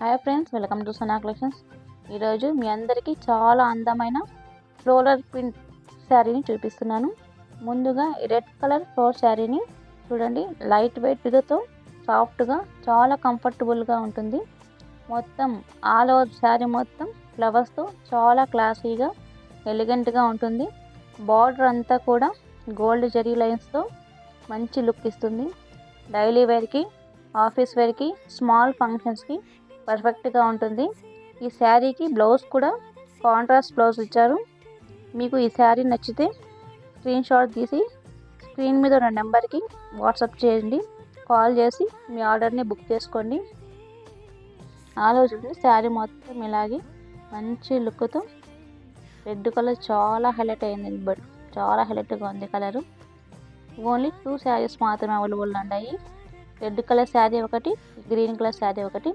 Hi friends welcome to Sana collections ఈరోజు మీ అందరికీ చాలా అందమైన ఫ్లోరల్ ప్రింట్ శారీని చూపిస్తున్నాను. ముందుగా రెడ్ కలర్ ఫ్లోర్ శారీని చూడండి. లైట్ వెయిట్తో సాఫ్ట్గా చాలా కంఫర్టబుల్గా ఉంటుంది. మొత్తం ఆల్ ఓవర్ శారీ మొత్తం ఫ్లవర్స్తో చాలా క్లాసీగా ఎలిగెంట్గా ఉంటుంది. బార్డర్ అంతా కూడా గోల్డ్ జరీ లైన్స్తో మంచి లుక్ ఇస్తుంది. డైలీ వేర్కి ఆఫీస్ వేర్కి స్మాల్ ఫంక్షన్స్కి పర్ఫెక్ట్గా ఉంటుంది. ఈ శారీకి బ్లౌజ్ కూడా కాంట్రాస్ట్ బ్లౌజ్ ఇచ్చారు. మీకు ఈ శారీ నచ్చితే స్క్రీన్ షాట్ తీసి స్క్రీన్ మీద ఉన్న నెంబర్కి వాట్సాప్ చేయండి. కాల్ చేసి మీ ఆర్డర్ని బుక్ చేసుకోండి. ఆలోచించి శారీ మొత్తం ఇలాగే మంచి లుక్తో రెడ్ కలర్ చాలా హైలైట్ అయింది. బట్ చాలా హైలైట్గా ఉంది కలరు. ఓన్లీ టూ శారీస్ మాత్రమే అవైలబుల్ ఉన్నాయి. రెడ్ కలర్ శారీ ఒకటి గ్రీన్ కలర్ శారీ ఒకటి.